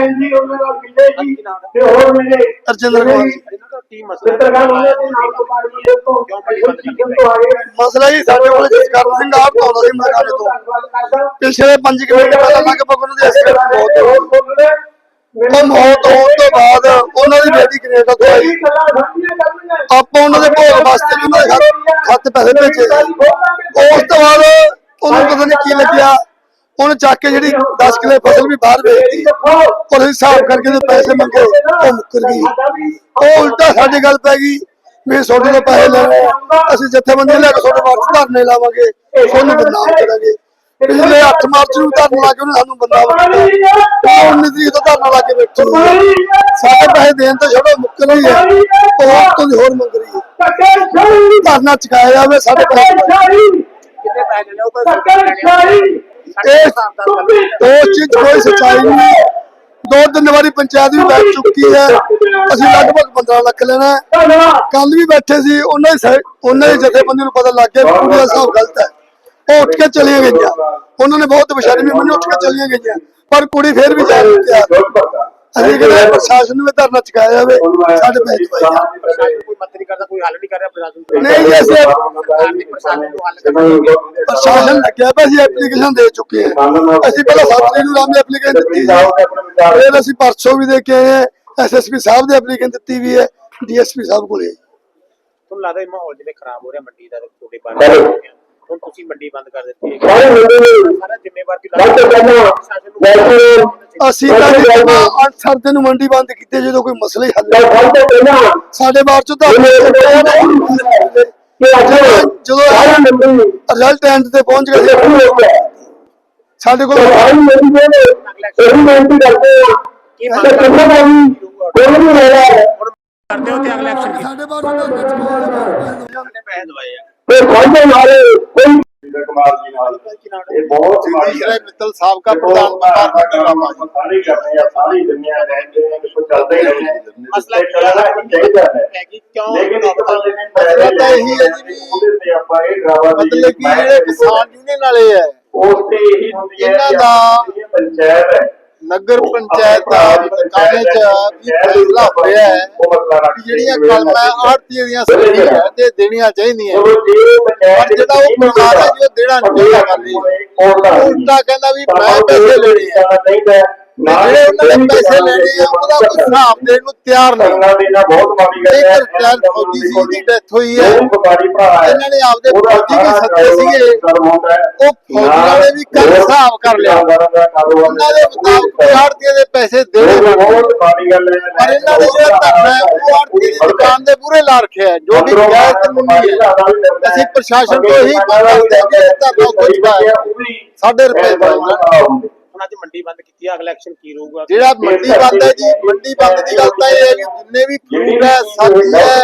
ਭੈਣ ਜੀ ਉਹਨਾਂ ਨਾਲ ਮਿਲੇ ਜੀ ਤੇ ਹੋਰ ਮੇਰੇ ਅਰਜਿੰਦਰ ਕੁਮਾਰ ਜੀ। ਇਹਨਾਂ ਦਾ ਕੀ ਮਸਲਾ ਮਿੱਤਰਗਣ ਉਹਨਾਂ ਦੇ ਨਾਲ ਪਾਰਟੀ ਦੇ ਤੋਂ ਕਿਉਂ ਬੜੀ ਬੰਦਗੀ ਤੋਂ ਆਏ ਆ। ਮਸਲਾ ਜੀ ਸਾਡੇ ਕੋਲ ਜਸਕਰਨ ਸਿੰਘ ਆਪ ਤੋਂ ਆਉਂਦਾ ਸੀ ਮਰਕਾਰੇ ਤੋਂ। ਧੰਨਵਾਦ ਕਰਦਾ ਪਿਛਲੇ 5 ਕਿਲੋਮੀਟਰ ਪਹਿਲਾਂ ਲਗਭਗ ਉਹਨਾਂ ਦੀ ਐਕਸੀਡੈਂਟ ਬਹੁਤ ਹੋਈ ਹੋਰ ਬੋਲਦੇ ਉਹ ਮੌਤ ਹੋਣ ਤੋਂ ਬਾਅਦ ਉਹਨਾਂ ਦੀ ਬੇਟੀ ਕੈਨੇਡਾ ਤੋਂ ਆਈ। ਆਪਾਂ ਉਹਨਾਂ ਦੇ ਭੋਗ ਵਾਸਤੇ ਵੀ ਉਹਨਾਂ ਦੇ ਪੈਸੇ ਭੇਜੇ। ਉਸ ਤੋਂ ਬਾਅਦ ਉਹਨੂੰ ਪਤਾ ਨਹੀਂ ਕੀ ਲੱਗਿਆ। ਉਹਨੇ ਚੱਕ ਕੇ ਜਿਹੜੀ 10 ਕਿਲੇ ਫਸਲ ਵੀ ਬਾਹਰ ਔਰ ਅਸੀਂ ਹਿਸਾਬ ਕਰਕੇ ਜੋ ਪੈਸੇ ਮੰਗੇ ਉਹ ਮੁੱਕਰ ਗਈ। ਉਹ ਉਲਟਾ ਸਾਡੇ ਗੱਲ ਪੈ ਗਈ ਵੀ ਤੁਹਾਡੇ ਤੋਂ ਪੈਸੇ ਲੈਣੇ ਅਸੀਂ ਜਥੇਬੰਦੀ ਲੈ ਕੇ ਤੁਹਾਡੇ ਵਾਸਤੇ ਧਰਨੇ ਲਾਵਾਂਗੇ ਤੁਹਾਨੂੰ ਬਦਨਾਮ ਕਰਾਂਗੇ। ਪਿਛਲੇ 8 ਮਾਰਚ ਨੂੰ ਧਰਨਾ ਲਾ ਕੇ ਉਹਨੇ ਸਾਨੂੰ ਕੀਤਾ। ਉਹ 19 ਤਰੀਕ ਤੋਂ ਧਰਨਾ ਲਾ ਕੇ ਬੈਠੀ। ਸਾਡੇ ਪੈਸੇ ਦੇਣ ਤੋਂ ਛੱਡੋ ਮੁੱਕਰ ਰਹੀ ਹੈ। ਉਹ ਤੋਂ ਹੋਰ ਮੰਗ ਰਹੀ ਹੈ। ਧਰਨਾ ਚੁਕਾਇਆ ਜਾਵੇ ਸਾਡੇ ਪੈਸੇ ਕਿੰਨੇ ਪੈਸੇ ਲੈਣੇ ਉਹ ਇਹ ਉਸ ਚੀਜ਼ 'ਚ ਕੋਈ ਸੱਚਾਈ ਨਹੀਂ। ਦੋ ਤਿੰਨ ਵਾਰੀ ਪੰਚਾਇਤ ਵੀ ਬੈਠ ਚੁੱਕੀ ਹੈ। ਅਸੀਂ ਲਗਭਗ 15 ਲੱਖ ਲੈਣਾ ਹੈ। ਕੱਲ ਵੀ ਬੈਠੇ ਸੀ। ਉਹਨਾਂ ਦੀ ਸਾਈ- ਉਹਨਾਂ ਦੇ ਜਥੇਬੰਦੀ ਨੂੰ ਪਤਾ ਲੱਗ ਗਿਆ ਦਾ ਹਿਸਾਬ ਗਲਤ ਹੈ। ਉਹ ਉੱਠ ਕੇ ਚਲੀਆਂ ਗਈਆਂ। ਉਹਨਾਂ ਨੇ ਬਹੁਤ ਵੀ ਮੈਨੂੰ ਉੱਠ ਕੇ ਚਲੀਆਂ ਗਈਆਂ। ਪਰ ਕੁੜੀ ਫੇਰ ਵੀ ਜਾ ਰਹੀ ਹੈ ਅਸੀਂ ਕਹਿੰਦੇ ਹਾਂ ਪ੍ਰਸ਼ਾਸਨ ਨੂੰ ਵੀ ਧਰਨਾ ਚੁਕਾਇਆ ਜਾਵੇ ਸਾਡੇ ਪੈਸੇ ਦਵਾਈ। ਪ੍ਰਸ਼ਾਸਨ ਕੋਈ ਮਤ ਨਹੀਂ ਕਰਦਾ ਕੋਈ ਹੱਲ ਨਹੀਂ ਕਰ ਰਿਹਾ ਪ੍ਰਸ਼ਾਸਨ ਨਹੀਂ ਅਸੀਂ ਪ੍ਰਸ਼ਾਸਨ ਨੂੰ ਹੱਲ ਪ੍ਰਸ਼ਾਸਨ ਲੱਗਿਆ ਪਿਆ ਅਸੀਂ ਐਪਲੀਕੇਸ਼ਨ ਦੇ ਚੁੱਕੇ ਹਾਂ। ਅਸੀਂ ਪਹਿਲਾਂ ਤਰੀਕ ਨੂੰ ਰਾਮੇ ਐਪਲੀਕੇਸ਼ਨ ਦਿੱਤੀ ਫਿਰ ਅਸੀਂ ਪਰਸੋਂ ਵੀ ਦੇ ਕੇ ਆਏ ਹਾਂ। ਐਸਐਸਪੀ ਸਾਹਿਬ ਦੇ ਐਪਲੀਕੇਸ਼ਨ ਦਿੱਤੀ ਵੀ ਹੈ ਡੀਐਸਪੀ ਸਾਹਿਬ ਕੋਲੇ। ਤੁਹਾਨੂੰ ਲੱਗਦਾ ਇਹ ਮਾਹੌਲ ਜਿਵੇਂ ਖਰਾਬ ਹੋ ਰਿਹਾ ਮੰਡੀ ਦਾ ਤੁਹਾਡੇ ਬਾਰੇ ਹੁਣ ਤੁਸੀਂ ਮੰਡੀ ਬੰਦ ਕਰ ਦਿੱਤੀ ਹੈ। ਸਾਰਾ ਜ਼ਿੰਮੇਵਾਰ ਕਿ ਪ੍ਰਸ਼ਾਸਨ ਨੂੰ ਅਸੀਂ ਤਾਂ ਜੀ ਜਮਾਂ ਅੱਠ ਸਰਦੇ ਨੂੰ ਮੰਡੀ ਬੰਦ ਕੀਤੀ ਜਦੋਂ ਕੋਈ ਮਸਲਾ ਹੱਲ ਸਾਡੇ ਬਾਅਦ ਚ ਤਾਂ ਜਦੋਂ ਰਿਜ਼ਲਟ ਐਂਡ ਤੇ ਪਹੁੰਚ ਗਏ। ਸਾਡੇ ਕੋਲ ਕਰਦੇ ਹੋ। ਤੇ ਅਗਲਾ ਐਕਸ਼ਨ ਸਾਡੇ ਬਾਅਦ ਚ ਕਿੰਨੇ ਪੈਸੇ ਦਵਾਏ ਆ। ਕੁਮਾਰ ਜੀ ਨਾਲ। ਇਹ ਬਹੁਤ ਤੀਸਰੇ ਮਿੱਤਲ ਸਾਬਕਾ ਪ੍ਰਧਾਨ ਪ੍ਰਧਾਨ ਮੰਡੀ ਰਾਮਾ ਜੀ ਸਾਰੀ ਕਰਦੇ ਆ ਸਾਰੀ ਦੁਨੀਆ ਰਹਿੰਦੇ ਆ ਕੁਝ ਚੱਲਦਾ ਹੀ ਨਹੀਂ ਹੈ ਮਸਲਾ ਤੇ ਚੱਲਣਾ ਹੀ ਚਾਹੀਦਾ ਹੈ ਹੈ ਕਿਉਂ ਲੇਕਿਨ ਇੱਕ ਤਾਂ ਜਿਹੜੇ ਮਸਲਾ ਤਾਂ ਇਹੀ ਹੈ ਜੀ। ਵੀ ਉਹਦੇ ਤੇ ਆਪਾਂ ਇਹ ਡਰਾਵਾ ਦੀ ਮਤਲਬ ਕਿ ਜਿਹੜੇ ਕਿਸਾਨ ਯੂਨੀਅਨ ਵਾਲੇ ਹੈ ਉਸ ਤੇ ਇਹੀ ਹੁੰਦੀ ਹੈ ਇਹਨਾਂ ਦਾ ਇਹ ਪੰਚਾਇਤ ਹੈ ਨਗਰ ਪੰਚਾਇਤ ਦਾ ਕਾਨੇ ਚ ਵੀ ਫੈਸਲਾ ਹੋਇਆ ਹੈ ਕਿ ਜਿਹੜੀਆਂ ਕਲਮਾਂ ਆੜਤੀ ਦੀਆਂ ਸਹੀ ਤੇ ਦੇਣੀਆਂ ਚਾਹੀਦੀਆਂ ਪਰ ਜਿਹੜਾ ਉਹ ਪਰਿਵਾਰ ਹੈ ਜੋ ਦੇਣਾ ਨਹੀਂ ਚਾਹੀਦਾ। ਕਰਦੀ ਉਹ ਉਲਟਾ ਕਹਿੰਦਾ ਵੀ ਮੈਂ ਪੈਸੇ ਲੈਣੇ ਆ। ਜਿਹੜੇ ਉਹਨਾਂ ਨੇ ਪੈਸੇ ਲੈਣੇ ਆ ਉਹਦਾ ਕੋਈ ਹਿਸਾਬ ਦੇਣ ਨੂੰ ਤਿਆਰ ਨਹੀਂ। ਕਰਨਾ ਦੇਣਾ ਬਹੁਤ ਮਾੜੀ ਗੱਲ ਹੈ। ਇੱਕ ਰਿਟਾਇਰ ਫੌਜੀ ਸੀ ਦੀ ਡੈਥ ਹੋਈ ਹੈ। ਉਹ ਵਪਾਰੀ ਭਰਾ ਹੈ। ਇਹਨਾਂ ਨੇ ਆਪਦੇ ਉਹਦਾ ਫੌਜੀ ਵੀ ਸਾਰਾ ਸੱਦੇ ਸੀਗੇ। ਕਰਵਾਉਂਦਾ ਹੈ। ਉਹ ਫੌਜੀਆਂ ਨੇ ਵੀ ਕੱਲ ਹਿਸਾਬ ਕਰ ਲਿਆ। ਉਹਨਾਂ ਦੇ ਮੁਤਾਬਕ ਆੜਤੀਆਂ ਦੇ ਪੈਸੇ ਦੇਣੇ ਉਹ ਪੈਣੇ। ਬਹੁਤ ਮਾੜੀ ਗੱਲ ਹੈ। ਪਰ ਇਹਨਾਂ ਨੇ ਜਿਹੜਾ ਧਰਨਾ ਹੈ ਉਹ ਆੜਤੀ ਦੀ ਦੁਕਾਨ ਦੇ ਪੂਰੇ ਲਾ ਰੱਖਿਆ ਜੋ ਕਿ ਗੈਰ ਕਾਨੂੰਨੀ ਹੈ। ਅਸੀਂ ਪ੍ਰਸ਼ਾਸਨ ਤੋਂ ਇਹੀ ਮੰਗ ਕਰਦੇ ਹਾਂ ਕਿ ਇਹ ਧਰਨਾ ਕੁਝ ਪਾਏ ਸਾਡੇ ਰੁਪਏ ਦਾ ਹੁਣ ਅੱਜ ਮੰਡੀ ਬੰਦ ਕੀਤੀ ਹੈ ਅਗਲਾ ਐਕਸ਼ਨ ਕੀ ਰਹੂਗਾ? ਜਿਹੜਾ ਮੰਡੀ ਬੰਦ ਹੈ ਜੀ ਮੰਡੀ ਬੰਦ ਦੀ ਗੱਲ ਤਾਂ ਇਹ ਹੈ ਕਿ ਜਿੰਨੇ ਵੀ ਫਰੂਟ ਹੈ ਸਬਜ਼ੀ ਹੈ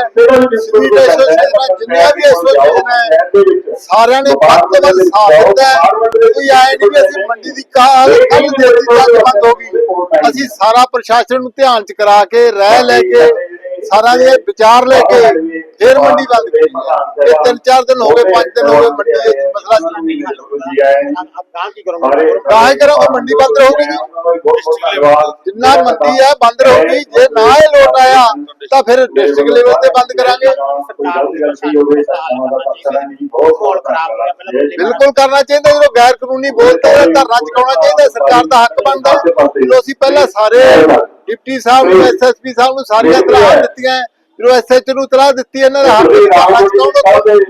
ਸਵੀਟ ਐਸੋਸੀਏਸ਼ਨ ਹੈ ਜਿੰਨੀਆਂ ਵੀ ਐਸੋਸੀਏਸ਼ਨ ਹੈ ਸਾਰਿਆਂ ਨੇ ਵੱਧ ਤੋਂ ਵੱਧ ਸਾਥ ਦਿੱਤਾ ਹੈ। ਕੋਈ ਆਏ ਨਹੀਂ ਵੀ ਅਸੀਂ ਮੰਡੀ ਦੀ ਕਾਲ ਕੱਲ ਦੇ ਦਿੱਤੀ ਬੰਦ ਹੋ ਗਈ। ਅਸੀਂ ਸਾਰਾ ਪ੍ਰਸ਼ਾਸਨ ਨੂੰ ਧਿਆਨ ਚ ਕਰਾ ਕੇ ਰਹਿ ਲੈ ਕੇ ਸਾਰਾ ਦੇ ਵਿਚਾਰ ਲੈ ਕੇ ਫਿਰ ਮੰਡੀ ਬੰਦ ਕੀਤੀ ਹੈ ਇਹ ਤਿੰਨ ਚਾਰ ਦਿਨ ਹੋ ਗਏ ਪੰਜ ਦਿਨ ਹੋ ਗਏ ਮੰਡੀ ਵਿੱਚ ਮਸਲਾ ਚੱਲ ਨਹੀਂ ਰਿਹਾ ਆਪ ਕਹਾਂ ਕੀ ਕਰੋਗੇ? ਕਾहे ਕਰੋਗੇ ਮੰਡੀ ਬੰਦ ਰਹੂਗੀ ਜੀ। ਜਿੰਨਾ ਮੰਦੀ ਹੈ ਬੰਦ ਰਹੂਗੀ ਜੇ। ਨਾ ਇਹ ਲੋਟ ਆਇਆ ਤਾਂ ਫਿਰ ਡਿਸਟ੍ਰਿਕਟ ਲੈਵਲ ਤੇ ਬੰਦ ਕਰਾਂਗੇ। ਹੋ ਮੰਡੀ ਬਿਲਕੁਲ ਕਰਨਾ ਚਾਹੀਦਾ ਜਦੋਂ ਗੈਰ ਕਾਨੂੰਨੀ ਬੋਲਦੇ ਤਾਂ ਧਰਨਾ ਚੁਕਾਉਣਾ ਚਾਹੀਦਾ ਸਰਕਾਰ ਦਾ ਹੱਕ ਬਣਦਾ। ਜਦੋਂ ਅਸੀਂ ਪਹਿਲਾਂ ਸਾਰੇ ਡਿਪਟੀ ਸਾਹਿਬ ਨੂੰ ਐਸਐਸਪੀ ਸਾਹਿਬ ਨੂੰ ਸਾਰੀਆਂ ਤਲਾਹ ਦਿੱਤੀਆਂ ਜਦੋਂ ਐਸਐਚ ਨੂੰ ਤਲਾਹ ਦਿੱਤੀ ਇਹਨਾਂ ਦਾ ਹੱਕ ਧਰਨਾ ਚੁਕਾਉਣ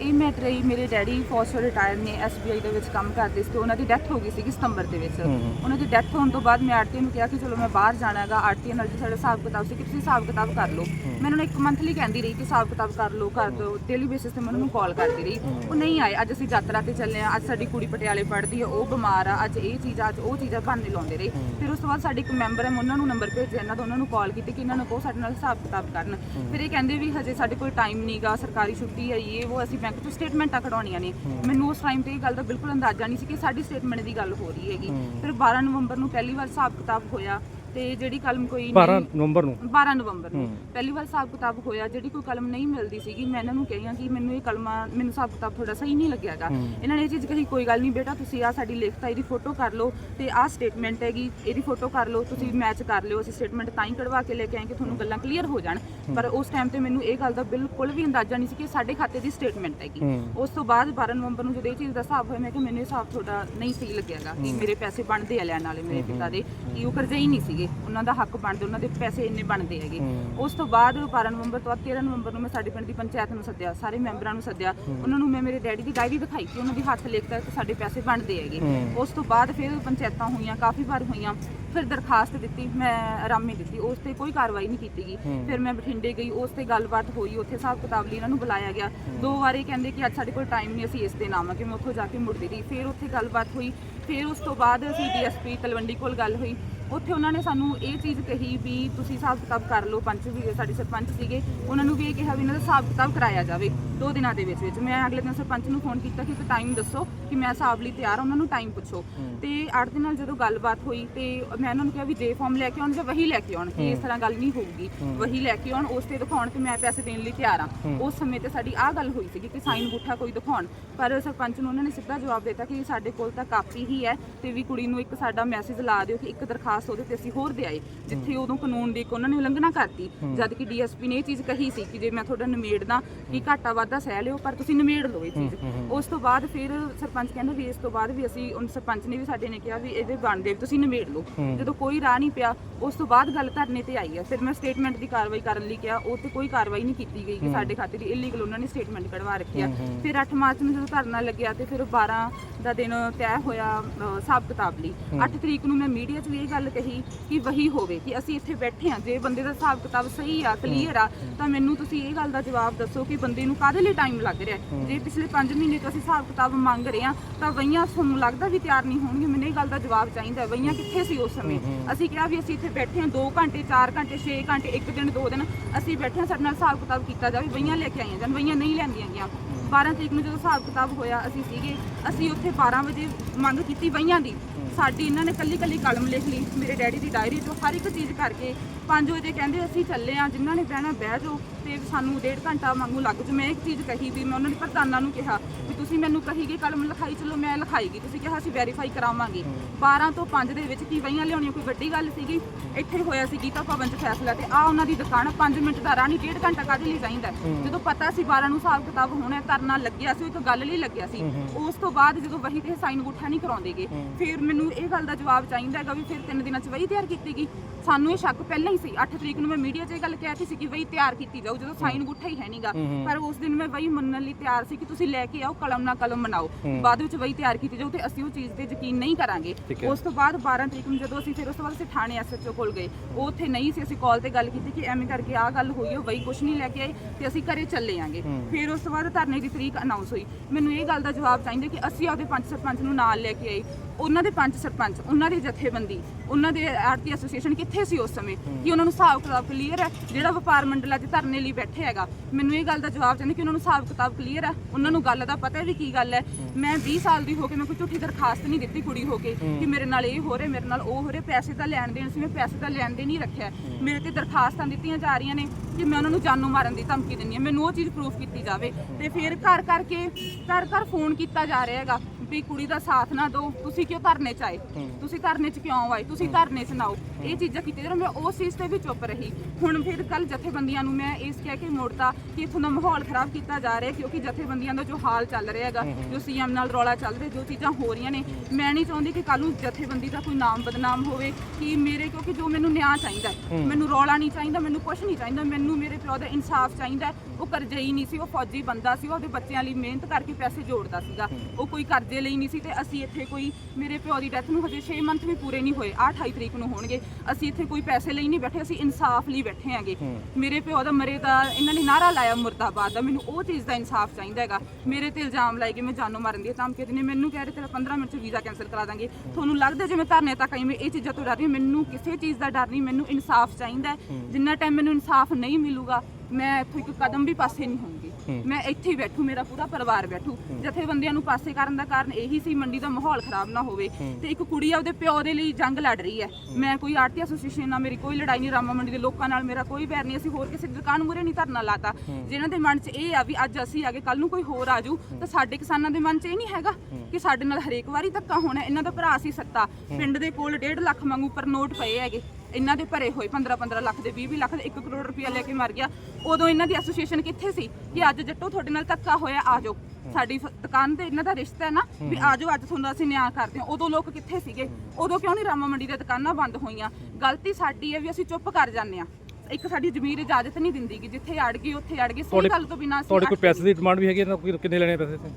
ਇਹ ਮੈਟਰ ਹੀ ਮੇਰੇ ਡੈਡੀ ਫੌਜ ਤੋਂ ਰਿਟਾਇਰ ਨੇ ਐਸਬੀਆਈ ਦੇ ਵਿੱਚ ਕੰਮ ਕਰਦੇ ਸੀ ਤੇ ਉਹਨਾਂ ਦੀ ਡੈਥ ਹੋ ਗਈ ਸੀ ਸਤੰਬਰ ਦੇ ਵਿੱਚ। ਉਹਨਾਂ ਦੀ ਡੈਥ ਹੋਣ ਤੋਂ ਬਾਅਦ ਮੈਂ ਆਰਟੀ ਨੂੰ ਕਿਹਾ ਕਿ ਚਲੋ ਮੈਂ ਬਾਹਰ ਜਾਣਾ ਹੈਗਾ ਆਰਟੀ ਨਾਲ ਜੀ ਸਾਡਾ ਹਿਸਾਬ ਕਿਤਾਬ ਸੀ ਕਿ ਤੁਸੀਂ ਹਿਸਾਬ ਕਿਤਾਬ ਕਰ ਲਓ। ਮੈਂ ਉਹਨਾਂ ਇੱਕ ਮੰਥਲੀ ਕਹਿੰਦੀ ਰਹੀ ਕਿ ਹਿਸਾਬ ਕਿਤਾਬ ਕਰ ਲਓ ਕਰ ਦਿਓ ਡੇਲੀ ਬੇਸਿਸ ਤੇ ਮੈਂ ਉਹਨਾਂ ਨੂੰ ਕਾਲ ਕਰਦੀ ਰਹੀ। ਉਹ ਨਹੀਂ ਆਏ ਅੱਜ ਅਸੀਂ ਯਾਤਰਾ ਤੇ ਚੱਲੇ ਆ ਅੱਜ ਸਾਡੀ ਕੁੜੀ ਪਟਿਆਲੇ ਪੜ੍ਹਦੀ ਹੈ ਉਹ ਬਿਮਾਰ ਆ ਅੱਜ ਇਹ ਚੀਜ਼ ਆ, ਅੱਜ ਉਹ ਚੀਜ਼ਾਂ ਬਹਾਨੇ ਲਾਉਂਦੇ ਰਹੇ। ਫਿਰ ਉਸ ਤੋਂ ਬਾਅਦ ਸਾਡੇ ਇੱਕ ਮੈਂਬਰ ਹੈ ਮੈਂ ਉਹਨਾਂ ਨੂੰ ਨੰਬਰ ਭੇਜਿਆ ਇਹਨਾਂ ਦਾ ਉਹਨਾਂ ਨੂੰ ਕਾਲ ਕੀਤੀ ਕਿ ਇਹਨਾਂ ਨੂੰ ਕਹੋ ਸਾਡੇ ਨਾਲ ਹਿਸਾਬ ਕਿਤਾਬ ਕਰਨ। ਫਿਰ ਇਹ ਕਹਿੰਦੇ ਵੀ ਹਜੇ ਸਾਡੇ ਕੋਲ ਟਾਈਮ ਨਹੀਂਗਾ ਸਰਕਾਰੀ ਛੁੱਟੀ ਹੈ ਇਹ ਉਹ ਅਸੀਂ ਬੈਂਕ ਤੋਂ ਸਟੇਟਮੈਂਟਾਂ ਕਢਾਉਣੀਆਂ ਨੇ। ਮੈਨੂੰ ਉਸ ਟਾਈਮ ਤੇ ਇਹ ਗੱਲ ਦਾ ਬਿਲਕੁਲ ਅੰਦਾਜ਼ਾ ਨਹੀਂ ਸੀ ਕਿ ਸਾਡੀ ਸਟੇਟਮੈਂਟ ਦੀ ਗੱਲ ਹੋ ਰਹੀ ਹੈਗੀ। ਫਿਰ 12 ਨਵੰਬਰ ਨੂੰ ਪਹਿਲੀ ਵਾਰ ਹਿਸਾਬ ਕਿਤਾਬ ਹੋਇਆ। ਤੇ ਜਿਹੜੀ ਕਲਮ ਕੋਈ 12 ਨਹੀਂ- ਨਵੰਬਰ ਨੂੰ? 12 ਨਵੰਬਰ ਨੂੰ। ਪਹਿਲੀ ਵਾਰ ਹਿਸਾਬ ਕਿਤਾਬ ਹੋਇਆ ਜਿਹੜੀ ਕੋਈ ਕਲਮ ਨਹੀਂ ਮਿਲਦੀ ਸੀਗੀ ਮੈਂ ਇਹਨਾਂ ਨੂੰ ਕਹੀਆਂ ਕਿ ਮੈਨੂੰ ਇਹ ਕਲਮਾਂ ਮੈਨੂੰ ਹਿਸਾਬ ਕਿਤਾਬ ਥੋੜਾ ਸਹੀ ਨਹੀਂ ਲੱਗਿਆਗਾ। ਇਹਨਾਂ ਨੇ ਇਹ ਚੀਜ਼ ਕਹੀ ਕੋਈ ਗੱਲ ਨਹੀਂ ਬੇਟਾ ਤੁਸੀਂ ਆ ਸਾਡੀ ਲਿਖਤ ਆ ਇਹਦੀ ਫੋਟੋ ਕਰ ਲਓ ਤੇ ਆਹ ਸਟੇਟਮੈਂਟ ਹੈਗੀ ਇਹਦੀ ਫੋਟੋ ਕਰ ਲਓ ਤੁਸੀਂ ਮੈਚ ਕਰ ਲਿਓ ਅਸੀਂ ਸਟੇਟਮੈਂਟ ਤਾਂ ਹੀ ਕਢਵਾ ਕੇ ਲੈ ਕੇ ਆਏ ਕਿ ਤੁਹਾਨੂੰ ਗੱਲਾਂ ਕਲੀਅਰ ਹੋ ਜਾਣ। ਪਰ ਉਸ ਟਾਈਮ ਤੇ ਮੈਨੂੰ ਇਹ ਗੱਲ ਦਾ ਬਿਲਕੁਲ ਵੀ ਅੰਦਾਜ਼ਾ ਨਹੀਂ ਸੀ ਕਿ ਸਾਡੇ ਖਾਤੇ ਦੀ ਸਟੇਟਮੈਂਟ ਹੈਗੀ। ਉਸ ਤੋਂ ਬਾਅਦ 12 ਨਵੰਬਰ ਨੂੰ ਜਦੋਂ ਇਹ ਚੀਜ਼ ਦਾ ਹਿਸਾਬ ਹੋਇਆ ਮੈਂ ਕਿ ਮੈਨੂੰ ਇਹ ਹਿਸਾਬ ਤੁਹਾਡਾ ਨਹੀਂ ਸਹੀ ਲੱਗਿਆਗਾ ਕਿ ਮੇਰੇ ਪੈਸੇ ਬਣਦੇ ਆ ਲੈਣ ਵਾਲੇ ਮੇਰੇ ਪਿਤਾ ਦੇ। ਕਿ ਉਹ ਕਰਜ਼ੇ ਹੀ ਨਹੀਂ ਸੀਗੇ। ਉਹਨਾਂ ਦਾ ਹੱਕ ਬਣਦੇ ਉਹਨਾਂ ਦੇ ਪੈਸੇ ਇੰਨੇ ਬਣਦੇ ਹੈਗੇ। ਉਸ ਤੋਂ ਬਾਅਦ 12 ਨਵੰਬਰ ਤੋਂ ਬਾਅਦ 13 ਨਵੰਬਰ ਨੂੰ ਮੈਂ ਸਾਡੇ ਪਿੰਡ ਦੀ ਪੰਚਾਇਤ ਨੂੰ ਸੱਦਿਆ ਸਾਰੇ ਮੈਂਬਰਾਂ ਨੂੰ ਸੱਦਿਆ। ਉਹਨਾਂ ਨੂੰ ਮੈਂ ਮੇਰੇ ਡੈਡੀ ਦੀ ਡਾਇਰੀ ਦਿਖਾਈ ਕਿ ਉਹਨਾਂ ਦੀ ਹੱਥ ਲਿਖਤਾ ਕਿ ਸਾਡੇ ਪੈਸੇ ਬਣਦੇ ਹੈਗੇ। ਉਸ ਤੋਂ ਬਾਅਦ ਫਿਰ ਪੰਚਾਇਤਾਂ ਹੋਈਆਂ ਕਾਫੀ ਵਾਰ ਹੋਈਆਂ। ਫਿਰ ਦਰਖਾਸਤ ਦਿੱਤੀ ਮੈਂ ਆਰਾਮੀ ਦਿੱਤੀ ਉਸ ਤੇ ਕੋਈ ਕਾਰਵਾਈ ਨਹੀਂ ਕੀਤੀ ਗਈ। ਫਿਰ ਮੈਂ ਬਠਿੰਡੇ ਗਈ ਉਸ ਤੇ ਗੱਲਬਾਤ ਹੋਈ ਉੱਥੇ ਹਿਸਾਬ ਕਿਤਾਬ ਲਈ ਇਹਨਾਂ ਨੂੰ ਬੁਲਾਇਆ ਗਿਆ। ਦੋ ਵਾਰੀ ਕਹਿੰਦੇ ਕਿ ਅੱਜ ਸਾਡੇ ਕੋਲ ਟਾਈਮ ਨਹੀਂ ਅਸੀਂ ਇਸ ਦੇ ਨਾਮ ਆ ਕਿ ਮੈਂ ਉੱਥੋਂ ਜਾ ਕੇ ਮੁੜਦੀ ਰਹੀ। ਫਿਰ ਉੱਥੇ ਗੱਲਬਾਤ ਹੋਈ ਫਿਰ ਉਸ ਤੋਂ ਬਾਅਦ ਅਸੀਂ ਡੀਐਸਪੀ ਤਲਵੰਡੀ ਕੋਲ ਗੱਲ ਹੋਈ। ਉੱਥੇ ਉਹਨਾਂ ਨੇ ਸਾਨੂੰ ਇਹ ਚੀਜ਼ ਕਹੀ ਵੀ ਤੁਸੀਂ ਹਿਸਾਬ ਕਿਤਾਬ ਕਰ ਲਓ ਪੰਚ ਵੀ ਸਾਡੇ ਸਰਪੰਚ ਸੀਗੇ। ਉਹਨਾਂ ਨੂੰ ਵੀ ਇਹ ਕਿਹਾ ਵੀ ਇਹਨਾਂ ਦਾ ਹਿਸਾਬ ਕਿਤਾਬ ਕਰਾਇਆ ਜਾਵੇ ਦੋ ਦਿਨਾਂ ਦੇ ਵਿੱਚ ਵਿੱਚ। ਮੈਂ ਅਗਲੇ ਦਿਨ ਸਰਪੰਚ ਨੂੰ ਫੋਨ ਕੀਤਾ ਕਿ ਇੱਕ ਟਾਈਮ ਦੱਸੋ ਕਿ ਮੈਂ ਹਿਸਾਬ ਲਈ ਤਿਆਰ ਹਾਂ ਉਹਨਾਂ ਨੂੰ ਟਾਈਮ ਪੁੱਛੋ। ਤੇ ਅੱਠ ਦਿਨ ਨਾਲ ਜਦੋਂ ਗੱਲਬਾਤ ਹੋਈ ਤੇ ਮੈਂ ਉਹਨਾਂ ਨੂੰ ਕਿਹਾ ਵੀ ਜੇ ਫਾਰਮ ਲੈ ਕੇ ਆਉਣ ਜਾਂ ਵਹੀ ਲੈ ਕੇ ਆਉਣ ਕਿ ਇਸ ਤਰ੍ਹਾਂ ਗੱਲ ਨਹੀਂ ਹੋਊਗੀ। ਵਹੀ ਲੈ ਕੇ ਆਉਣ ਉਸ ਤੇ ਦਿਖਾਉਣ ਤੇ ਮੈਂ ਪੈਸੇ ਦੇਣ ਲਈ ਤਿਆਰ ਹਾਂ। ਉਸ ਸਮੇਂ ਤੇ ਸਾਡੀ ਆਹ ਗੱਲ ਹੋਈ ਸੀਗੀ ਕਿ ਸਾਈਨ ਗੁੱਠਾ ਕੋਈ ਦਿਖਾਉਣ। ਪਰ ਸਰਪੰਚ ਨੂੰ ਉਹਨਾਂ ਨੇ ਸਿੱਧਾ ਜਵਾਬ ਦਿੱਤਾ ਕਿ ਸਾਡੇ ਕੋਲ ਤਾਂ ਕਾਪੀ ਹੀ ਹੈ ਤੇ ਵੀ ਕੁੜੀ ਨੂੰ ਇੱਕ ਸਾਡਾ ਮੈਸੇਜ ਲਾ ਦਿਓ ਕਿ ਇੱਕ ਦਰਖਾਸਤ ਉਹਦੇ ਤੇ ਅਸੀਂ ਹੋਰ ਦੇ ਆਏ ਜਿੱਥੇ ਉਦੋਂ ਕਾਨੂੰਨ ਦੀ ਇੱਕ ਉਹਨਾਂ ਨੇ ਉਲੰਘਣਾ ਕਰਤੀ ਜਦ ਕਿ ਡੀਐਸਪੀ ਨੇ ਇਹ ਚੀਜ਼ ਕਹੀ ਸੀ ਕਿ ਜੇ ਮੈਂ ਤੁਹਾਡਾ ਨਿਮੇੜਦਾ ਕਿ ਘਾਟਾ ਵਾਧਾ ਸਹਿ ਲਿਓ ਪਰ ਤੁਸੀਂ ਨਿਮੇੜ ਲਓ ਇਹ ਚੀਜ਼। ਉਸ ਤੋਂ ਬਾਅਦ ਫਿਰ ਸਰਪੰਚ ਕਹਿੰਦਾ ਵੀ ਇਸ ਤੋਂ ਬਾਅਦ ਵੀ ਅਸੀਂ ਉਹ ਸਰਪੰਚ ਨੇ ਵੀ ਸਾਡੇ ਨੇ ਕਿਹਾ ਵੀ ਇਹਦੇ ਬਣਦੇ ਤੁਸੀਂ ਨਿਮੇੜ ਲਓ। ਜਦੋਂ ਕੋਈ ਰਾਹ ਨਹੀਂ ਪਿਆ ਉਸ ਤੋਂ ਬਾਅਦ ਗੱਲ ਧਰਨੇ ਤੇ ਆਈ ਹੈ ਫਿਰ ਮੈਂ ਸਟੇਟਮੈਂਟ ਦੀ ਕਾਰਵਾਈ ਕਰਨ ਲਈ ਕਿਹਾ ਉਹ ਤੇ ਕੋਈ ਕਾਰਵਾਈ ਨਹੀਂ ਕੀਤੀ ਗਈ ਕਿ ਸਾਡੇ ਖਾਤੇ ਦੀ ਇਲੀਗਲ ਉਹਨਾਂ ਨੇ ਸਟੇਟਮੈਂਟ ਕਢਵਾ ਰੱਖੀ ਆ। ਫਿਰ 8 ਮਾਰਚ ਨੂੰ ਜਦੋਂ ਧਰਨਾ ਲੱਗਿਆ ਤੇ ਫਿਰ 12 ਦਾ ਦਿਨ ਤੈਅ ਹੋਇਆ ਅ, ਹਿਸਾਬ ਕਿਤਾਬ ਲਈ। 8 ਤਰੀਕ ਨੂੰ ਮੈਂ ਮੀਡੀਆ 'ਚ ਵੀ ਇਹ ਗੱਲ ਕਹੀ ਕਿ ਵਹੀ ਹੋਵੇ ਕਿ ਅਸੀਂ ਇੱਥੇ ਬੈਠੇ ਹਾਂ ਜੇ ਬੰਦੇ ਦਾ ਹਿਸਾਬ ਕਿਤਾਬ ਸਹੀ ਆ ਕਲੀਅਰ ਆ ਤਾਂ ਮੈਨੂੰ ਤੁਸੀਂ ਇਹ ਗੱਲ ਦਾ ਜਵਾਬ ਦੱਸੋ ਕਿ ਬੰਦੇ ਨੂੰ ਕਾਹਦੇ ਲਈ ਟਾਈਮ ਲੱਗ ਰਿਹਾ? ਜੇ ਪਿਛਲੇ 5 ਮਹੀਨੇ ਤੋਂ ਅਸੀਂ ਹਿਸਾਬ ਕਿਤਾਬ ਮੰਗ ਰਹੇ ਹਾਂ ਤਾਂ ਵਈਆਂ ਤੁਹਾਨੂੰ ਲੱਗਦਾ ਵੀ ਤਿਆਰ ਨਹੀਂ ਹੋਣਗੇ? ਮੈਨੂੰ ਇਹ ਗੱਲ ਦਾ ਜਵਾਬ ਚਾਹੀਦਾ ਵਈਆਂ ਕਿੱਥੇ ਸੀ ਉਸ ਸਮੇਂ? ਅਸੀਂ ਕਿਹਾ ਵੀ ਅਸੀਂ ਇੱਥੇ ਬੈਠੇ ਹਾਂ 2 ਘੰਟੇ 4 ਘੰਟੇ 6 ਘੰਟੇ ਇੱਕ ਦਿਨ ਦੋ ਦਿਨ ਅਸੀਂ ਬੈਠੇ ਹਾਂ ਸਾਡੇ ਨਾਲ ਹਿਸਾਬ ਕਿਤਾਬ ਕੀਤਾ ਜਾਵੇ ਵਈਆਂ ਲੈ ਕੇ ਆਈਆਂ ਜਾਣ ਵਈਆਂ ਨਹੀਂ ਲੈਂਦੀਆਂ ਗਈਆਂ। 12 ਤਰੀਕ ਨੂੰ ਜਦੋਂ ਹਿਸਾਬ ਕਿਤਾਬ ਹੋਇਆ ਅਸੀਂ ਸੀਗੇ, ਅਸੀਂ ਉੱਥੇ 12 ਵਜੇ ਮੰਗ ਕੀਤੀ ਵਈਆਂ ਦੀ। ਸਾਡੀ ਇਹਨਾਂ ਨੇ ਕੱਲੀ ਕੱਲੀ ਕਲਮ ਲਿਖ ਲਈ, ਮੇਰੇ ਡੈਡੀ ਦੀ ਡਾਇਰੀ ਤੋਂ ਹਰ ਇੱਕ ਚੀਜ਼ ਕਰਕੇ 5 ਵਜੇ ਕਹਿੰਦੇ ਅਸੀਂ ਚੱਲੇ ਆ ਜਿਨ੍ਹਾਂ ਨੇ ਬਹਿਣਾ ਬਹਿ ਜਾਓ ਤੇ ਸਾਨੂੰ ਡੇਢ ਘੰਟਾ ਵਾਂਗੂ ਲੱਗ ਜੂ ਮੈਂ ਇੱਕ ਚੀਜ਼ ਕਹੀ ਵੀ ਮੈਂ ਉਹਨਾਂ ਦੇ ਪ੍ਰਧਾਨਾਂ ਨੂੰ ਕਿਹਾ ਵੀ ਤੁਸੀਂ ਮੈਨੂੰ ਕਹੀਗੇ ਕਲਮ ਲਿਖਾਈ ਚਲੋ ਮੈਂ ਲਿਖਾਈਗੀ ਤੁਸੀਂ ਕਿਹਾ ਅਸੀਂ ਵੈਰੀਫਾਈ ਕਰਾਵਾਂਗੇ। 12 ਤੋਂ 5 ਦੇ ਵਿੱਚ ਕੀ ਵਈਆਂ ਲਿਆਉਣੀਆਂ? ਕੋਈ ਵੱਡੀ ਗੱਲ ਸੀਗੀ? ਇੱਥੇ ਹੋਇਆ ਸੀ ਗੀਤਾ ਭਵਨ 'ਚ ਫੈਸਲਾ ਤੇ ਆ ਉਹਨਾਂ ਦੀ ਦੁਕਾਨ 5 ਮਿੰਟ ਦਾ ਨਹੀਂ ਡੇਢ ਘੰਟਾ ਕਾਹਦੇ ਲਈ ਚਾਹੀਦਾ? ਜਦੋਂ ਪਤਾ ਸੀ 12 ਨੂੰ ਹਿਸਾਬ ਕਿਤਾਬ ਹੋਣਾ ਧਰਨਾ ਲੱਗਿਆ ਸੀ ਉਹ ਇੱਕ ਗੱਲ ਲਈ ਲੱਗਿਆ ਸੀ। ਉਸ ਤੋਂ ਬਾਅਦ ਜਦੋਂ ਵਹੀ ਤੇ ਸਾਈਨ ਗੁੱਠਾ ਨਹੀਂ ਕਰਾਉਂਦੇਗੇ ਫਿਰ ਮੈਨੂੰ ਇਹ ਗੱਲ ਦਾ ਜਵਾਬ ਚਾਹੀਦਾ ਹੈਗਾ ਵੀ ਫਿਰ ਤਿੰਨ ਦਿਨਾਂ 'ਚ ਵਹੀ ਤਿਆਰ ਕੀਤੀ ਗਈ? ਸਾਨੂੰ ਇਹ ਸ਼ੱਕ ਪਹਿਲਾਂ ਹੀ ਸੀ 8 ਤਰੀਕ ਨੂੰ ਮੈਂ ਮੀਡੀਆ 'ਚ ਇਹ ਗੱਲ ਕਹਿਤੀ ਸੀ ਕਿ ਵਹੀ ਤਿਆਰ ਕੀਤੀ ਜਾਊ ਜਦੋਂ ਸਾਈਨ ਗੁੱਠਾ ਹੀ ਹੈ ਨਹੀਂਗਾ ਪਰ ਉਸ ਦਿਨ ਮੈਂ ਵਹੀ ਮੰਨਣ ਲਈ ਤਿਆਰ ਸੀ ਕਿ ਤੁਸੀਂ ਲੈ ਕੇ ਆਓ ਕਲਮ ਨਾਲ ਕਲਮ ਬਣਾਓ। ਬਾਅਦ ਵਿੱਚ ਵਹੀ ਤਿਆਰ ਕੀਤੀ ਜਾਊ ਤੇ ਅਸੀਂ ਉਹ ਚੀਜ਼ ਤੇ ਯਕੀਨ ਨਹੀਂ ਕਰਾਂਗੇ। ਉਸ ਤੋਂ ਬਾਅਦ 12 ਤਰੀਕ ਨੂੰ ਜਦੋਂ ਅਸੀਂ ਫਿਰ ਉਸ ਤੋਂ ਬਾਅਦ ਅਸੀਂ ਥਾਣੇ ਐਸਐਚਓ ਕੋਲ ਗਏ ਉਹ ਉੱਥੇ ਨਹੀਂ ਸੀ ਅਸੀਂ ਕਾਲ ਤੇ ਗੱਲ ਕੀਤੀ ਕਿ ਐਵੇਂ ਕਰਕੇ ਆਹ ਗੱਲ ਹੋਈ ਹੈ ਵਹੀ ਕੁਝ ਨਹੀਂ ਲੈ ਕੇ ਆਏ ਤੇ ਅਸੀਂ ਘਰੇ ਚੱਲੇ ਆਂਗੇ। ਫਿਰ ਉਸ ਤੋਂ ਬਾਅਦ ਧਰਨੇ ਦੀ ਤਰੀਕ ਅਨਾਉਂਸ ਹੋਈ। ਮੈਨੂੰ ਇਹ ਗੱਲ ਦਾ ਜਵਾਬ ਚਾਹੀਦਾ ਕਿ ਅਸੀਂ ਆਪਦੇ ਪੰਚ ਸਰਪੰਚ ਨੂੰ ਨਾਲ ਲੈ ਕੇ ਆਏ। ਉਹਨਾਂ ਦੇ ਪੰਜ ਸਰਪੰਚ, ਉਹਨਾਂ ਦੀ ਜਥੇਬੰਦੀ, ਉਹਨਾਂ ਦੇ ਆਰਤੀ ਐਸੋਸੀਏਸ਼ਨ ਕਿੱਥੇ ਸੀ ਉਸ ਸਮੇਂ? ਕਿ ਉਹਨਾਂ ਨੂੰ ਹਿਸਾਬ ਕਿਤਾਬ ਕਲੀਅਰ ਹੈ? ਜਿਹੜਾ ਵਪਾਰ ਮੰਡਲ ਅੱਜ ਧਰਨੇ ਲਈ ਬੈਠੇ ਹੈਗਾ, ਮੈਨੂੰ ਇਹ ਗੱਲ ਦਾ ਜਵਾਬ ਚਾਹੀਦਾ ਕਿ ਉਹਨਾਂ ਨੂੰ ਹਿਸਾਬ ਕਿਤਾਬ ਕਲੀਅਰ ਹੈ? ਉਹਨਾਂ ਨੂੰ ਗੱਲ ਦਾ ਪਤਾ ਹੈ ਵੀ ਕੀ ਗੱਲ ਹੈ? ਮੈਂ 20 ਸਾਲ ਦੀ ਹੋ ਕੇ, ਮੈਂ ਕੋਈ ਝੂਠੀ ਦਰਖਾਸਤ ਨਹੀਂ ਦਿੱਤੀ ਕੁੜੀ ਹੋ ਕੇ ਕਿ ਮੇਰੇ ਨਾਲ ਇਹ ਹੋ ਰਿਹਾ, ਮੇਰੇ ਨਾਲ ਉਹ ਹੋ ਰਿਹਾ, ਪੈਸੇ ਦਾ ਲੈਣ ਦੇਣ ਸੀ, ਮੈਂ ਪੈਸੇ ਦਾ ਲੈਣ ਦੇਣ ਹੀ ਰੱਖਿਆ। ਮੇਰੇ ਤੇ ਦਰਖਾਸਤਾਂ ਦਿੱਤੀਆਂ ਜਾ ਰਹੀਆਂ ਨੇ ਕਿ ਮੈਂ ਉਹਨਾਂ ਨੂੰ ਜਾਨੋਂ ਮਾਰਨ ਦੀ ਧਮਕੀ ਦਿੰਦੀ ਹਾਂ। ਮੈਨੂੰ ਉਹ ਚੀਜ਼ ਪ੍ਰੂਫ ਕੀਤੀ ਜਾਵੇ। ਤੇ ਫਿਰ ਘਰ ਕਰਕੇ, ਘਰ ਘਰ ਫੋਨ ਕੀਤਾ ਜਾ ਰਿਹਾ ਹੈਗਾ ਵੀ ਕੁੜੀ ਦਾ ਸਾਥ ਨਾ ਦਿਓ, ਤੁਸੀਂ ਕਿਉਂ ਧਰਨੇ ਚ ਆਏ। ਤੁਸੀਂ ਧਰਨੇ ਚ ਕਿਉਂ ਆਏ? ਤੁਸੀਂ ਧਰਨੇ ਨਾਓ ਇਹ ਚੀਜ਼ਾਂ ਕੀਤੀਆਂ ਜਦੋਂ ਮੈਂ ਉਸ ਚੀਜ਼ ਤੇ ਵੀ ਚੁੱਪ ਰਹੀ। ਹੁਣ ਫਿਰ ਕੱਲ ਜਥੇਬੰਦੀਆਂ ਨੂੰ ਮੈਂ ਇਸ ਕਹਿ ਕੇ ਮੋੜਤਾ ਕਿ ਇਥੋਂ ਦਾ ਮਾਹੌਲ ਖਰਾਬ ਕੀਤਾ ਜਾ ਰਿਹਾ ਕਿਉਂਕਿ ਜਥੇਬੰਦੀਆਂ ਦਾ ਜੋ ਹਾਲ ਚੱਲ ਰਿਹਾ ਹੈਗਾ ਜੋ ਸੀਐਮ ਨਾਲ ਰੌਲਾ ਚੱਲ ਰਿਹਾ ਜੋ ਚੀਜ਼ਾਂ ਹੋ ਰਹੀਆਂ ਨੇ ਮੈਂ ਨਹੀਂ ਚਾਹੁੰਦੀ ਕਿ ਕੱਲ ਨੂੰ ਜਥੇਬੰਦੀ ਦਾ ਕੋਈ ਨਾਮ ਬਦਨਾਮ ਹੋਵੇ ਕਿ ਮੇਰੇ ਕਿਉਂਕਿ ਜੋ ਮੈਨੂੰ ਨਿਆਂ ਚਾਹੀਦਾ। ਮੈਨੂੰ ਰੌਲਾ ਨਹੀਂ ਚਾਹੀਦਾ ਮੈਨੂੰ ਕੁਝ ਨਹੀਂ ਚਾਹੀਦਾ ਮੈਨੂੰ ਮੇਰੇ ਪਿਓ ਦਾ ਇਨਸਾਫ ਚਾਹੀਦਾ। ਉਹ ਕਰਜ਼ਈ ਨਹੀਂ ਸੀ ਉਹ ਫੌਜੀ ਬੰਦਾ ਸੀ ਉਹ ਉਹਦੇ ਬੱਚਿਆਂ ਲਈ ਮਿਹਨਤ ਕਰਕੇ ਪੈਸੇ ਜੋੜਦਾ ਸੀਗਾ। ਉਹ ਕੋਈ ਕਰਜ਼ੇ ਲਈ ਨਹੀਂ ਸੀ ਤੇ ਅਸੀਂ ਇੱਥੇ ਕੋਈ ਮੇਰੇ ਪਿਓ ਦੀ ਡੈਥ ਨੂੰ ਹਜੇ 6 ਮੰਥ ਵੀ ਪੂਰੇ ਨਹੀਂ ਹੋਏ ਆਹ 28 ਤਰੀਕ ਨੂੰ ਹੋਣਗੇ। ਅਸੀਂ ਇੱਥੇ ਕੋਈ ਪੈਸੇ ਲਈ ਨਹੀਂ ਬੈਠੇ ਅਸੀਂ ਇਨਸਾਫ ਲਈ ਬੈਠੇ ਹੈਗੇ। ਮੇਰੇ ਪਿਓ ਦਾ ਮਰੇ ਦਾ ਇਹਨਾਂ ਨੇ ਨਾਰਾ ਲਾਇਆ ਮੁਰਦਾਬਾਦ ਦਾ ਮੈਨੂੰ ਉਹ ਚੀਜ਼ ਦਾ ਇਨਸਾਫ ਚਾਹੀਦਾ ਹੈਗਾ। ਮੇਰੇ ਤੇ ਇਲਜ਼ਾਮ ਲਾਏ ਕਿ ਮੈਂ ਜਾਨੋਂ ਮਾਰਨ ਦੀ ਧਮਕੀ ਦਿੰਦੀ ਮੈਨੂੰ ਕਹਿ ਰਹੇ ਤੇਰਾ 15 ਮਿੰਟ ਚ ਵੀਜ਼ਾ ਕੈਨਸਲ ਕਰਾ ਦਾਂਗੇ। ਤੁਹਾਨੂੰ ਲੱਗਦਾ ਜਿਵੇਂ ਧਰਨੇ ਤੱਕ ਆਈ ਮੈਂ ਇਹ ਚੀਜ਼ਾਂ ਤੋਂ ਡਰ ਰਹੀ। ਮੈਨੂੰ ਕਿਸੇ ਚੀਜ਼ ਦਾ ਡਰ ਨਹੀਂ ਮੈਨੂੰ ਇਨਸਾਫ ਚਾਹੀਦਾ। ਜਿੰਨਾ ਟਾਈਮ ਮੈਨੂੰ ਇਨਸਾਫ ਨਹੀਂ ਮਿਲੂਗਾ ਮੈਂ ਇੱਥੋਂ ਇੱਕ ਕਦਮ ਵੀ ਪਾਸੇ ਨਹੀਂ ਹੋਊਂਗੀ। ਮੈਂ ਇੱਥੇ ਹੀ ਬੈਠੂ ਮੇਰਾ ਪੂਰਾ ਪਰਿਵਾਰ ਬੈਠੂ। ਜਥੇਬੰਦੀਆਂ ਨੂੰ ਪਾਸੇ ਕਰਨ ਦਾ ਕਾਰਨ ਇਹੀ ਸੀ ਮੰਡੀ ਦਾ ਮਾਹੌਲ ਖਰਾਬ ਨਾ ਹੋਵੇ। ਤੇ ਇੱਕ ਕੁੜੀ ਆ ਉਹਦੇ ਪਿਓ ਦੇ ਲਈ ਜੰਗ ਲੜ ਰਹੀ ਹੈ। ਮੈਂ ਕੋਈ ਆਰਤੀ ਐਸੋਸੀਏਸ਼ਨ ਨਾਲ ਮੇਰੀ ਕੋਈ ਲੜਾਈ ਨਹੀਂ ਰਾਮਾ ਮੰਡੀ ਦੇ ਲੋਕਾਂ ਨਾਲ ਮੇਰਾ ਕੋਈ ਵੈਰ ਨਹੀਂ ਅਸੀਂ ਹੋਰ ਕਿਸੇ ਦੁਕਾਨ ਮੂਰੇ ਨਹੀਂ ਧਰਨਾ ਲਾਤਾ। ਜਿਨ੍ਹਾਂ ਦੇ ਮਨ 'ਚ ਇਹ ਆ ਵੀ ਅੱਜ ਅਸੀਂ ਆ ਗਏ ਕੱਲ ਨੂੰ ਕੋਈ ਹੋਰ ਆਜੂ ਤਾਂ ਸਾਡੇ ਕਿਸਾਨਾਂ ਦੇ ਮਨ 'ਚ ਇਹ ਨਹੀਂ ਹੈਗਾ ਕਿ ਸਾਡੇ ਨਾਲ ਹਰੇਕ ਵਾਰੀ ਧੱਕਾ ਹੋਣਾ ਇਹਨਾਂ ਦਾ ਭਰਾ ਸੀ ਸੱਤਾ। ਪਿੰਡ ਦੇ ਕੋਲ 1.5 ਲੱਖ ਮੰਗੂ ਪਰ ਨੋਟ ਪਏ ਹੈਗੇ। ਇਹਨਾਂ ਦੇ ਭਰੇ ਹੋਏ 15 15 ਲੱਖ ਦੇ 20 20 ਲੱਖ ਦੇ 1 ਕਰੋੜ ਰੁਪਇਆ ਲੈ ਕੇ ਮਰ ਗਿਆ। ਉਦੋਂ ਇਹਨਾਂ ਦੀ ਐਸੋਸੀਏਸ਼ਨ ਕਿੱਥੇ ਸੀ? ਕਿ ਅੱਜ ਜੱਟੋ ਤੁਹਾਡੇ ਨਾਲ ਧੱਕਾ ਹੋਇਆ ਆ ਜਾਓ। ਸਾਡੀ ਫ- ਦੁਕਾਨ ਤੇ ਇਹਨਾਂ ਦਾ ਰਿਸ਼ਤਾ ਹੈ ਨਾ ਵੀ ਆ ਜਾਓ ਅੱਜ ਤੁਹਾਨੂੰ ਅਸੀਂ ਨਿਆਂ ਕਰਦੇ ਹਾਂ। ਉਦੋਂ ਲੋਕ ਕਿੱਥੇ ਸੀਗੇ? ਉਦੋਂ ਕਿਉਂ ਨਹੀਂ ਰਾਮਾ ਮੰਡੀ ਦੀਆਂ ਦੁਕਾਨਾਂ ਬੰਦ ਹੋਈਆਂ? ਗਲਤੀ ਸਾਡੀ ਹੈ ਵੀ ਅਸੀਂ ਚੁੱਪ ਕਰ ਜਾਂਦੇ ਆ ਇੱਕ ਸਾਡੀ ਜ਼ਮੀਰ ਇਜਾਜ਼ਤ ਨਹੀਂ ਦਿੰਦੀ ਕਿ ਜਿੱਥੇ ਅੜ ਗਈ ਉੱਥੇ ਅੜ ਗਈ। ਸਹੀ ਤੁਹਾਡੇ- ਗੱਲ ਤੋਂ ਬਿਨਾਂ ਅਸੀਂ ਤੁਹਾਡੀ ਕੋਈ ਅੜ- ਪੈਸੇ ਦੀ ਡਿਮਾਂਡ ਵੀ ਹੈਗੀ ਇਹਨਾਂ ਕੋਈ ਕਿੰਨੇ ਲੈਣੇ ਆ ਪੈਸੇ ਤੇ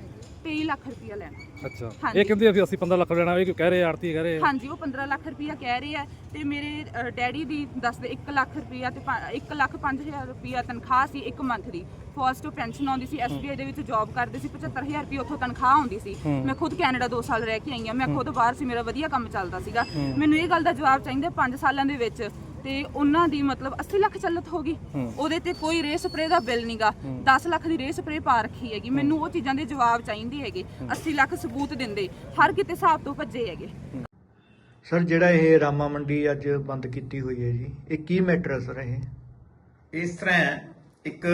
23 ਲੱਖ ਰੁਪਇਆ ਲੈਣਾ। ਅੱਛਾ। ਹਾਂਜੀ। ਇਹ ਕਹਿੰਦੇ ਅਸੀਂ 15 ਲੱਖ ਲੈਣਾ ਇਹ ਕਿਉਂ ਕਹਿ ਰਹੇ ਆਰਤੀ ਕਹਿ ਰਹੇ ਆ। ਹਾਂਜੀ ਉਹ 15 ਲੱਖ ਰੁਪਇਆ ਕਹਿ ਰਹੇ ਆ ਤੇ ਮੇਰੇ ਅ, ਡੈਡੀ ਦੀ ਦੱਸਦੇ 1 ਲੱਖ ਰੁਪਇਆ ਤੇ 1 ਲੱਖ 5000 ਰੁਪਇਆ ਤਨਖਾਹ ਸੀ ਇੱਕ ਮੰਥ ਦੀ। ਫਸਟ ਪੈਨਸ਼ਨ ਆਉਂਦੀ ਸੀ ਐਸਬੀਆਈ ਦੇ ਵਿੱਚ ਜੌਬ ਕਰਦੇ ਸੀ 75000 ਰੁਪਇਆ ਉੱਥੋਂ ਤਨਖਾਹ ਆਉਂਦੀ ਸੀ। ਮੈਂ ਖੁਦ ਕੈਨੇਡਾ 2 ਸਾਲ ਰਹਿ ਕੇ ਆਈ ਆ ਮੈਂ ਖੁਦ ਬਾਹਰ ਸੀ ਮੇਰਾ ਵਧੀਆ ਕੰਮ ਚੱਲਦਾ ਸੀਗਾ। ਮੈਨੂੰ ਇਹ ਗੱਲ ਦਾ ਜਵਾਬ ਚਾਹੀਦਾ 5 ਸਾਲਾਂ ਦੇ ਵਿੱਚ। ਤੇ ਉਹਨਾਂ ਦੀ ਮਤਲਬ 80 ਲੱਖ ਚੱਲਤ ਹੋ ਗਈ। ਉਹਦੇ ਤੇ ਕੋਈ ਰੇ ਸਪਰੇ ਦਾ ਬਿੱਲ ਨਹੀਂਗਾ 10 ਲੱਖ ਦੀ ਰੇ ਸਪਰੇ ਪਾ ਰੱਖੀ ਹੈਗੀ। ਮੈਨੂੰ ਉਹ ਚੀਜ਼ਾਂ ਦੇ ਜਵਾਬ ਚਾਹੀਦੇ ਹੈਗੇ। 80 ਲੱਖ ਸਬੂਤ ਦਿੰਦੇ। ਹਰ ਕਿਤੇ ਹਿਸਾਬ ਤੋਂ ਭੱਜੇ ਹੈਗੇ। ਸਰ ਜਿਹੜਾ ਇਹ ਰਾਮਾ ਮੰਡੀ ਅੱਜ ਬੰਦ ਕੀਤੀ ਹੋਈ ਹੈ ਜੀ ਇਹ ਕੀ ਮੈਟਰ ਹੈ ਸਰ ਇਹ? ਇਸ ਤਰ੍ਹਾਂ ਇੱਕ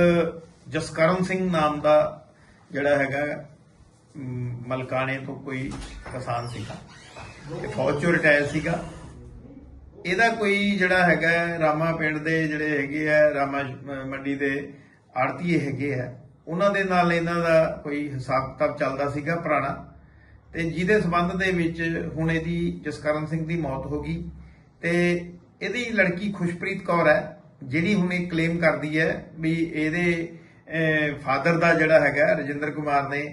ਜਸਕਰਨ ਸਿੰਘ ਨਾਮ ਦਾ ਜਿਹੜਾ ਹੈਗਾ ਮਲਕਾਣੇ ਤੋਂ ਕੋਈ ਕਿਸਾਨ ਸੀਗਾ। ਇਹ ਫੌਜ ਚੋਂ ਰਿਟਾਇਰ ਸੀਗਾ। ਇਹਦਾ ਕੋਈ ਜਿਹੜਾ ਹੈਗਾ ਰਾਮਾ ਪਿੰਡ ਦੇ ਜਿਹੜੇ ਹੈਗੇ ਆ, ਰਾਮਾ ਮੰਡੀ ਦੇ ਆੜਤੀਏ ਹੈਗੇ ਆ, ਉਹਨਾਂ ਦੇ ਨਾਲ ਇਹਨਾਂ ਦਾ ਕੋਈ ਹਿਸਾਬ ਕਿਤਾਬ ਚੱਲਦਾ ਸੀਗਾ ਪੁਰਾਣਾ ਤੇ ਜਿਹਦੇ ਸਬੰਧ ਦੇ ਵਿੱਚ ਹੁਣ ਇਹਦੀ ਜਸਕਰਨ ਸਿੰਘ ਦੀ ਮੌਤ ਹੋ ਗਈ ਤੇ ਇਹਦੀ ਲੜਕੀ ਖੁਸ਼ਪ੍ਰੀਤ ਕੌਰ ਹੈ, ਜਿਹੜੀ ਹੁਣ ਇਹ ਕਲੇਮ ਕਰਦੀ ਹੈ ਵੀ ਇਹਦੇ ਫਾਦਰ ਦਾ ਜਿਹੜਾ ਹੈਗਾ, ਰਜਿੰਦਰ ਕੁਮਾਰ ਨੇ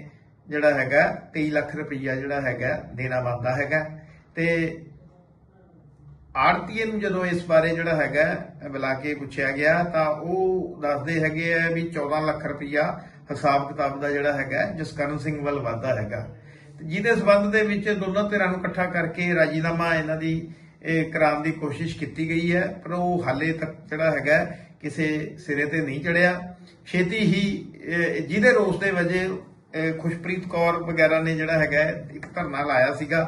ਜਿਹੜਾ ਹੈਗਾ 23 ਲੱਖ ਰੁਪਈਆ ਜਿਹੜਾ ਹੈਗਾ ਦੇਣਾ ਬਣਦਾ ਹੈਗਾ ਤੇ ਆੜਤੀਏ ਨੂੰ ਜਦੋਂ ਇਸ ਬਾਰੇ ਜਿਹੜਾ ਹੈਗਾ ਬੁਲਾ ਕੇ ਪੁੱਛਿਆ ਗਿਆ, ਤਾਂ ਉਹ ਦੱਸਦੇ ਹੈਗੇ ਆ ਵੀ 14 ਲੱਖ ਰੁਪਈਆ ਹਿਸਾਬ ਕਿਤਾਬ ਦਾ ਜਿਹੜਾ ਹੈਗਾ, ਜਸਕਰਨ ਸਿੰਘ ਵੱਲ ਵਾਧਾ ਹੈਗਾ। ਜਿਹਦੇ ਸਬੰਧ ਦੇ ਵਿੱਚ ਦੋਨਾਂ ਧਿਰਾਂ ਨੂੰ ਇਕੱਠਾ ਕਰਕੇ ਰਾਜੀਨਾਮਾ ਇਹਨਾਂ ਦੀ, ਇਹ ਕਰਾਉਣ ਦੀ ਕੋਸ਼ਿਸ਼ ਕੀਤੀ ਗਈ ਹੈ, ਪਰ ਉਹ ਹਾਲੇ ਤੱਕ ਜਿਹੜਾ ਹੈਗਾ ਕਿਸੇ ਸਿਰੇ ਤੇ ਨਹੀਂ ਚੜਿਆ। ਛੇਤੀ ਹੀ ਜਿਹਦੇ ਰੋਸ ਦੇ ਵਜੇ ਖੁਸ਼ਪ੍ਰੀਤ ਕੌਰ ਵਗੈਰਾ ਨੇ ਜਿਹੜਾ ਹੈਗਾ, ਇੱਕ ਧਰਨਾ ਲਾਇਆ ਸੀਗਾ।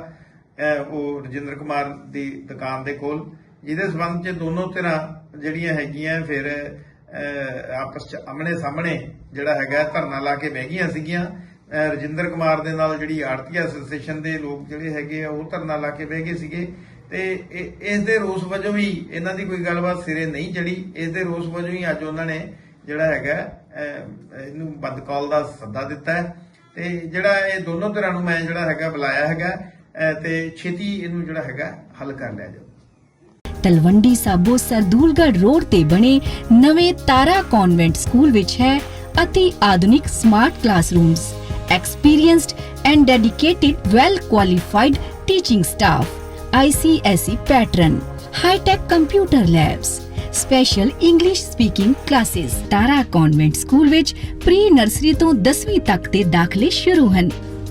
ਉਹ ਰਜਿੰਦਰ ਕੁਮਾਰ ਦੀ ਦੁਕਾਨ ਦੇ ਕੋਲ, ਜਿਹਦੇ ਸਬੰਧ ਚ ਦੋਨੋਂ ਧਿਰਾਂ ਜਿਹੜੀਆਂ ਹੈਗੀਆਂ ਫਿਰ ਆਪਸ ਚ ਆਮਣੇ ਸਾਹਮਣੇ ਜਿਹੜਾ ਹੈਗਾ ਧਰਨਾ ਲਾ ਕੇ ਬਹਿ ਗਈਆਂ ਸੀਗੀਆਂ। ਰਜਿੰਦਰ ਕੁਮਾਰ ਦੇ ਨਾਲ ਜਿਹੜੀ ਆੜਤੀ ਐਸੋਸੀਏਸ਼ਨ ਦੇ ਲੋਕ ਜਿਹੜੇ ਹੈਗੇ ਆ, ਉਹ ਧਰਨਾ ਲਾ ਕੇ ਬਹਿ ਗਏ ਸੀਗੇ। ਤੇ ਇਹ- ਇਸ ਦੇ ਰੋਸ ਵਜੋਂ ਵੀ ਇਹਨਾਂ ਦੀ ਕੋਈ ਗੱਲਬਾਤ ਸਿਰੇ ਨਹੀਂ ਚੜੀ। ਇਸ ਦੇ ਰੋਸ ਵਜੋਂ ਹੀ ਅੱਜ ਉਹਨਾਂ ਨੇ ਜਿਹੜਾ ਹੈਗਾ ਇਹਨੂੰ ਬੰਦ ਕਾਲ ਦਾ ਸੱਦਾ ਦਿੱਤਾ ਹੈ। ਤੇ ਜਿਹੜਾ ਇਹ ਦੋਨੋਂ ਧਿਰਾਂ ਨੂੰ ਮੈਂ ਜਿਹੜਾ ਹੈਗਾ ਬੁਲਾਇਆ ਹੈਗਾ ਤੇ ਛੇਤੀ ਇਹਨੂੰ ਜਿਹੜਾ ਹੈਗਾ ਹੱਲ ਕਰ ਲਿਆ ਜਾਊ। ਤਲਵੰਡੀ ਸਾਬੋ ਸਰਦੂਲਗੜ੍ਹ ਰੋਡ ਤੇ ਬਣੇ ਨਵੇਂ ਤਾਰਾ ਕਨਵੈਂਟ ਸਕੂਲ ਵਿੱਚ ਹੈ ਅਤੀ ਆਧੁਨਿਕ smart classrooms experienced and dedicated well qualified teaching staff ICSE pattern high tech computer labs special English speaking classes Tara convent school ਵਿੱਚ ਪ੍ਰੀ ਨਰਸਰੀ ਤੋਂ 10ਵੀਂ ਤੱਕ ਦੇ ਦਾਖਲੇ ਸ਼ੁਰੂ ਹਨ।